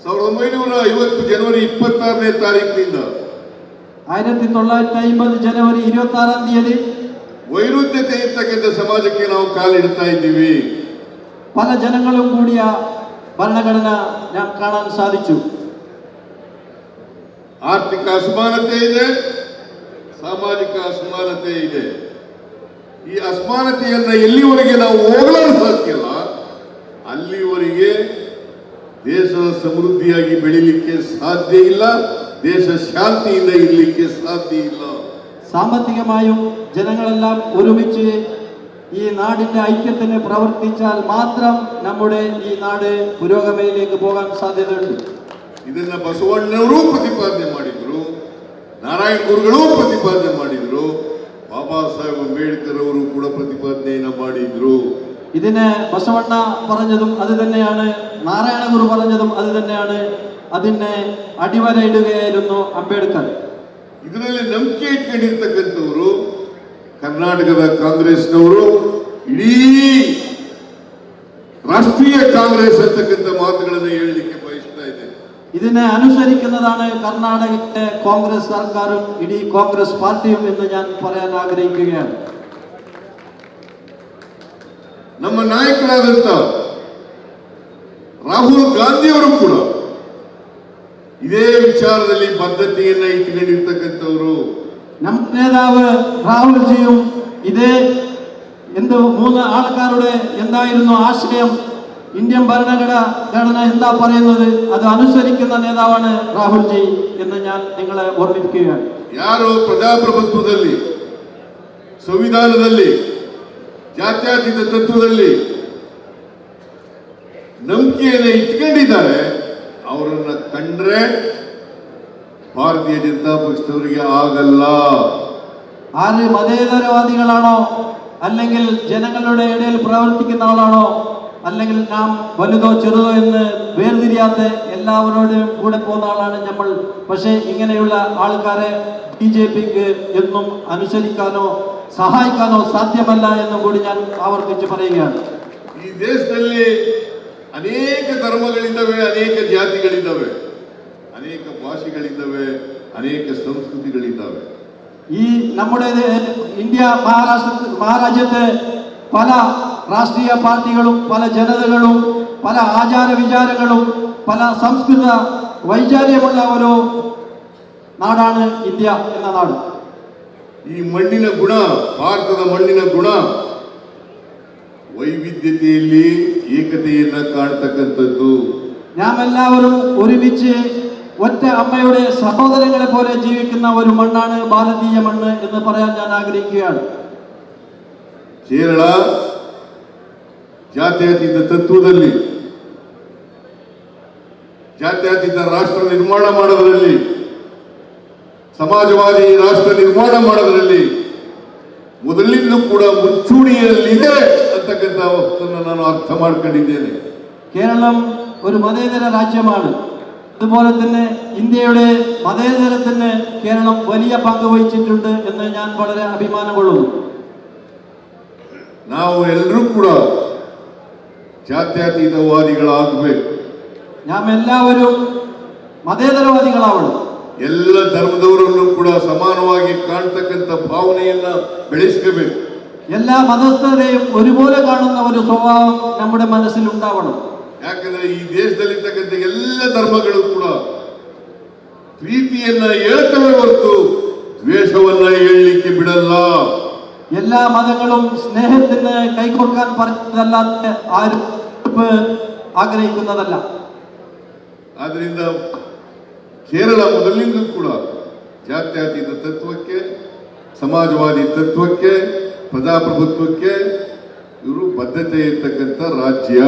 ಸಾವಿರದ ಒಂಬೈನೂರ ಐವತ್ತು ಜನವರಿ ಇಪ್ಪತ್ತಾರನೇ ತಾರೀಕಿನಿಂದ ആയിരത്തി തൊള്ളായിരത്തി അമ്പത് ജനുവരി ഇരുപത്തി ആറാം തീയതി ವೈರುಧ್ಯತೆ ಇರ್ತಕ್ಕಂಥ ಸಮಾಜಕ್ಕೆ ನಾವು ಕಾಲಿಡ್ತಾ ಇದ್ದೀವಿ പല ജനങ്ങളും കൂടിയ ഭരണഘടന നാം കാണാൻ സാധിച്ചു ಆರ್ಥಿಕ ಅಸಮಾನತೆ ಇದೆ ಸಾಮಾಜಿಕ ಅಸಮಾನತೆ ಇದೆ ಈ ಅಸಮಾನತೆಯನ್ನ ಎಲ್ಲಿವರೆಗೆ ನಾವು ಹೋಗಲಾರು ಸಾಧ್ಯಲ್ಲ ಅಲ್ಲಿವರೆಗೆ ದೇಶ ಸಮೃದ್ಧಿಯಾಗಿ ಬೆಳಿಲಿಕ್ಕೆ ಸಾಧ್ಯ ಇಲ್ಲ ದೇಶ ಶಾಂತಿಯಿಂದ ಇರಲಿಕ್ಕೆ ಸಾಧ್ಯ ಇಲ್ಲ സാമ്പത്തികമായും ജനങ്ങളെല്ലാം ഒരുമിച്ച് ഈ നാടിന്റെ ഐക്യത്തിന് പ്രവർത്തിച്ചാൽ മാത്രം നമ്മുടെ ഈ നാട് പുരോഗമനയിലേക്ക് പോകാൻ സാധ്യതയുണ്ട് ಇದನ್ನ ಬಸವಣ್ಣವರು ಪ್ರತಿಪಾದನೆ ಮಾಡಿದ್ರು ನಾರಾಯಣ ಗುರುಗಳು ಪ್ರತಿಪಾದನೆ ಮಾಡಿದ್ರು ಬಾಬಾ ಸಾಹೇಬ್ ಅಂಬೇಡ್ಕರ್ ಅವರು ಕೂಡ ಪ್ರತಿಪಾದನೆಯನ್ನ ಮಾಡಿದ್ರು ഇതിന് ബസവണ്ണ പറഞ്ഞതും അത് തന്നെയാണ് നാരായണ ഗുരു പറഞ്ഞതും അത് തന്നെയാണ് അതിനെ അടിവരയിടുകയായിരുന്നു അംബേദ്കർ ಇದರಲ್ಲಿ ನಂಬಿಕೆ ಇಟ್ಕೊಂಡಿರ್ತಕ್ಕಂಥವ್ರು ಕರ್ನಾಟಕದ ಕಾಂಗ್ರೆಸ್ನವರು ಇಡೀ ರಾಷ್ಟ್ರೀಯ ಕಾಂಗ್ರೆಸ್ ಅಂತಕ್ಕಂಥ ಮಾತುಗಳನ್ನು ಹೇಳಲಿಕ್ಕೆ ಬಯಸ್ತಾ ಇದ್ದೇನೆ ഇതിനെ അനുസരിക്കുന്നതാണ് കർണാടകത്തിലെ കോൺഗ്രസ് സർക്കാരും ഇടീ കോൺഗ്രസ് പാർട്ടിയും എന്ന് ഞാൻ പറയാൻ ആഗ്രഹിക്കുകയാണ് ನಮ್ಮ ನಾಯಕರಾದಂತ ರಾಹುಲ್ ಗಾಂಧಿಯವರು ಕೂಡ ಇದೇ ವಿಚಾರದಲ್ಲಿ ಬದ್ಧತೆಯನ್ನ ಇಟ್ಕೊಂಡಿರ್ತಕ್ಕಂಥವ್ರು നമ്മുടെ നേതാവ് രാഹുൽജിയും ഇതേ എന്ത് മൂന്ന് ആൾക്കാരുടെ എന്തായിരുന്നു ആശയം ഇന്ത്യൻ ഭരണഘടന ഘടന എന്താ പറയുന്നത് അത് അനുസരിക്കുന്ന നേതാവാണ് രാഹുൽജി എന്ന് ഞാൻ നിങ്ങളെ ഓർമ്മിപ്പിക്കുകയാണ് ಯಾರು ಪ್ರಜಾಪ್ರಭುತ್ವದಲ್ಲಿ ಸಂವಿಧಾನದಲ್ಲಿ ಜಾತ್ಯತೀತ ತತ್ವದಲ್ಲಿ ನಂಬಿಕೆಯನ್ನು ಇಟ್ಕೊಂಡಿದ್ದಾರೆ ಅವರನ್ನ ಕಂಡ್ರೆ ಭಾರತೀಯ ಜನತಾ ಪಕ್ಷದವರಿಗೆ ಆಗಲ್ಲ ആര് മതേതരവാദികളാണോ അല്ലെങ്കിൽ ജനങ്ങളുടെ ഇടയിൽ പ്രവർത്തിക്കുന്ന ആളാണോ അല്ലെങ്കിൽ നാം വലുതോ ചെറുതോ എന്ന് വേർതിരിയാത്ത എല്ലാവരോടും കൂടെ പോകുന്ന ആളാണ് നമ്മൾ പക്ഷേ ഇങ്ങനെയുള്ള ആൾക്കാരെ ബി ജെ പിക്ക് എന്നും അനുസരിക്കാനോ സഹായിക്കാനോ സാധ്യമല്ല എന്നും കൂടി ഞാൻ ആവർത്തിച്ച് പറയുകയാണ് ಈ ದೇಶದಲ್ಲಿ ಅನೇಕ ಧರ್ಮಗಳಿದ್ದಾವೆ ಅನೇಕ ಜಾತಿಗಳಿದ್ದಾವೆ ಅನೇಕ ಭಾಷೆಗಳಿದ್ದಾವೆ ಅನೇಕ ಸಂಸ್ಕೃತಿಗಳಿದ್ದಾವೆ ഈ നമ്മുടെ ഇന്ത്യ മഹാരാഷ്ട്ര മഹാരാജ്യത്ത് പല രാഷ്ട്രീയ പാർട്ടികളും പല ജനതകളും പല ആചാര വിചാരങ്ങളും പല സംസ്കൃത വൈചാര്യമുള്ള ഒരു നാടാണ് ഇന്ത്യ എന്ന നാട് ಈ ಮಣ್ಣಿನ ಗುಣ ಭಾರತದ ಮಣ್ಣಿನ ಗುಣ ವೈವಿಧ್ಯತೆಯಲ್ಲಿ ಏಕತೆಯನ್ನ ಕಾಣ್ತಕ್ಕಂಥದ್ದು നാം എല്ലാവരും ഒരുമിച്ച് ഒറ്റ അമ്മയുടെ സഹോദരങ്ങളെ പോലെ ജീവിക്കുന്ന ഒരു മണ്ണാണ് ഭാരതീയ മണ്ണ് എന്ന് പറയാൻ ഞാൻ ആഗ്രഹിക്കുകയാണ് ಕೇರಳ ಜಾತ್ಯತೀತ ತತ್ವದಲ್ಲಿ ಜಾತ್ಯತೀತ ರಾಷ್ಟ್ರ ನಿರ್ಮಾಣ ಮಾಡೋದರಲ್ಲಿ ಸಮಾಜವಾದಿ ರಾಷ್ಟ್ರ ನಿರ್ಮಾಣ ಮಾಡೋದರಲ್ಲಿ ಮೊದಲಿಂದಲೂ ಕೂಡ ಮುಂಚೂಣಿಯಲ್ಲಿದೆ ಅಂತಕ್ಕಂಥ ವಸ್ತುವನ್ನು ನಾನು ಅರ್ಥ ಮಾಡ್ಕೊಂಡಿದ್ದೇನೆ കേരളം ഒരു മതേതര രാജ്യമാണ് അതുപോലെ തന്നെ ഇന്ത്യയുടെ മതേതരത്തിന് കേരളം വലിയ പങ്ക് വഹിച്ചിട്ടുണ്ട് എന്ന് ഞാൻ വളരെ അഭിമാനം കൊള്ളുന്നു ನಾವು ಎಲ್ಲರೂ ಕೂಡ ಜಾತ್ಯತೀತವಾದಿಗಳಾಗಬೇಕು നാം എല്ലാവരും മതേതരവാദികളാവണം ಎಲ್ಲ ಧರ್ಮದವರನ್ನು ಕೂಡ ಸಮಾನವಾಗಿ ಕಾಣ್ತಕ್ಕಂಥ ಭಾವನೆಯನ್ನ ಬೆಳೆಸ್ಕೋಬೇಕು എല്ലാ മതസ്ഥരെയും ഒരുപോലെ കാണുന്ന ഒരു സ്വഭാവം നമ്മുടെ മനസ്സിൽ ഉണ്ടാവണം ಯಾಕಂದ್ರೆ ಈ ದೇಶದಲ್ಲಿರ್ತಕ್ಕಂಥ ಎಲ್ಲ ಧರ್ಮಗಳು ಕೂಡ ಪ್ರೀತಿಯನ್ನ ಹೇಳ್ತವೆ ಹೊರತು ದ್ವೇಷವನ್ನ ಹೇಳಲಿಕ್ಕೆ ಬಿಡಲ್ಲ എല്ലാ മതങ്ങളും സ്നേഹത്തിന് കൈകൊടുക്കാൻ പറഞ്ഞതല്ലാതെ ആരും എതിർപ്പ് ആഗ്രഹിക്കുന്നതല്ല ಆದ್ರಿಂದ ಕೇರಳ ಮೊದಲಿನಿಂದಲೂ ಕೂಡ ಜಾತ್ಯತೀತ ತತ್ವಕ್ಕೆ ಸಮಾಜವಾದಿ ತತ್ವಕ್ಕೆ ಪ್ರಜಾಪ್ರಭುತ್ವಕ್ಕೆ ಇವರು ಬದ್ಧತೆ ಇರ್ತಕ್ಕಂಥ ರಾಜ್ಯ.